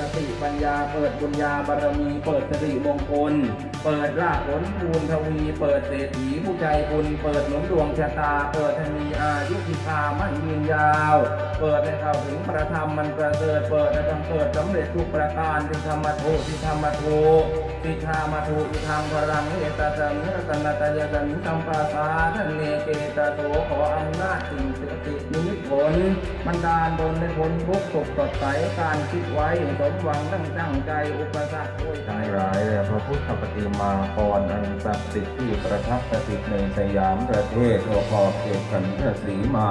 สติปัญญา เปิดบุญญาบารมี เปิดสติมงคล เปิดรากผลภูนทวี เปิดเศรษฐีผู้ใจบุญ เปิดหนุนดวงชะตา เปิดให้มีอายุพิคามั่นยืนยาว เปิดให้เข้าถึงประธรรมมันประเสริฐ เปิดให้ทำเกิดสำเร็จทุกประการที่ธรรมะโทที่ธรรมะโทที่ธรรมะโทที่ทางพลังเอตสังรันตยสันสัมปาสาท่านเนเกตโสขออำนาจสิ่งสิทธินิมิตผลบันดาลบนในผลทุกข์สุขสดใสการคิดไว้สมหวังตั้งตั้งใจอุปสรรคด้วยใจทั้งหลายแด่พระพุทธปฏิมากรอันศักดิ์สิทธิ์ที่ประทับสถิตในสยามประเทศทั่วขอบเขตขันธสีมา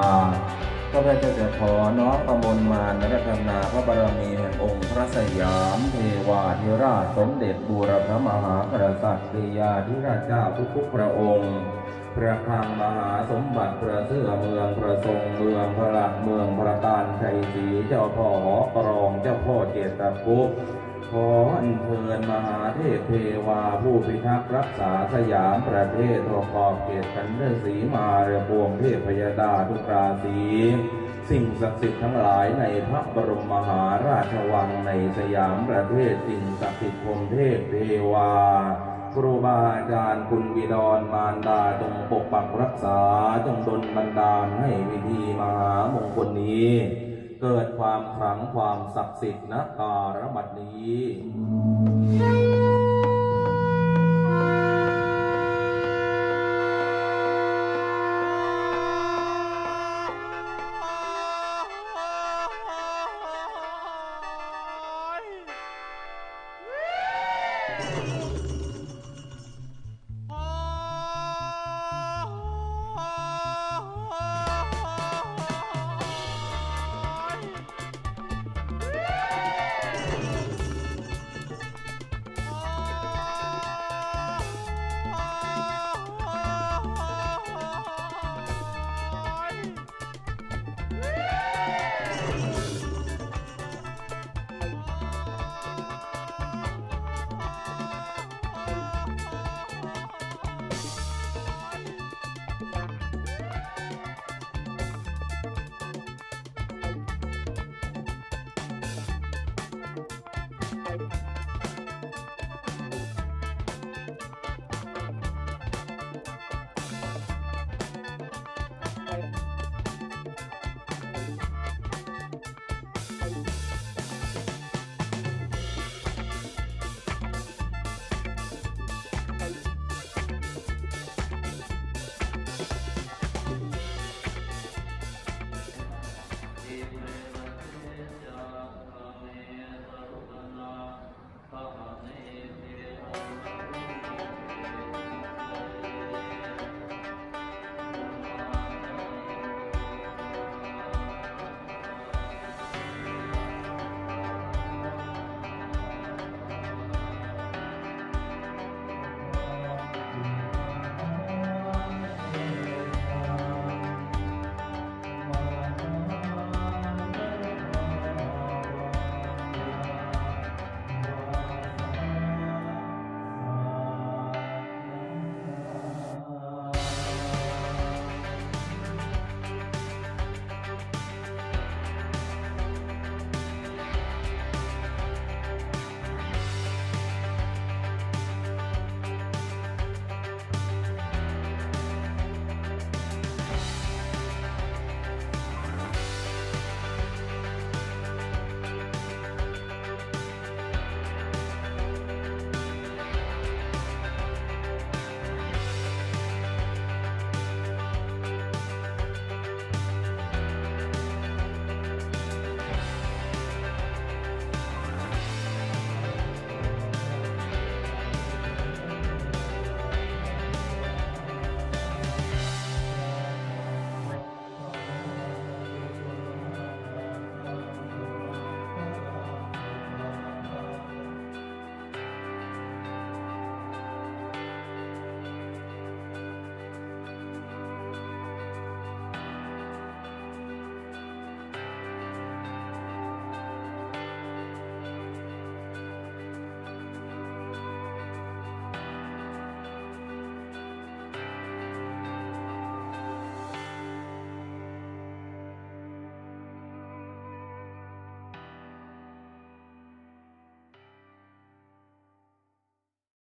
ข้าพเจ้าจะขอน้อมประมวลมานรัตนาพระบารมีแห่งองค์พระสยามเทวาธิราชสมเด็จบูรพมหากษัตริยาธิราชเจ้าทุกๆพระองค์ ระคังมหาสมบัติพระเสื้อเมืองพระทรงเมืองพระหลักเมืองพระการชัยศรีเจ้าพ่อหอกรองเจ้าพ่อเจตคุปขออัญเชิญมหาเทพเทวาผู้พิทักษ์รักษาสยามประเทศทั่วขอบเกตกันเนศสีมาเรือปวงเทพพยดาทุกราศี สิ่งศักดิ์สิทธิ์ทั้งหลายในพระบรมมหาราชวังในสยามประเทศสิ่งศักดิ์สิทธิ์พรมเทพเทวาครูบาอาจารย์คุณบิดรมารดาจงปกปักรักษาจงดลบันดาลให้วิธีมหามงคลนี้ เกิดความขลังความศักดิ์สิทธิ์ณการบัดนี้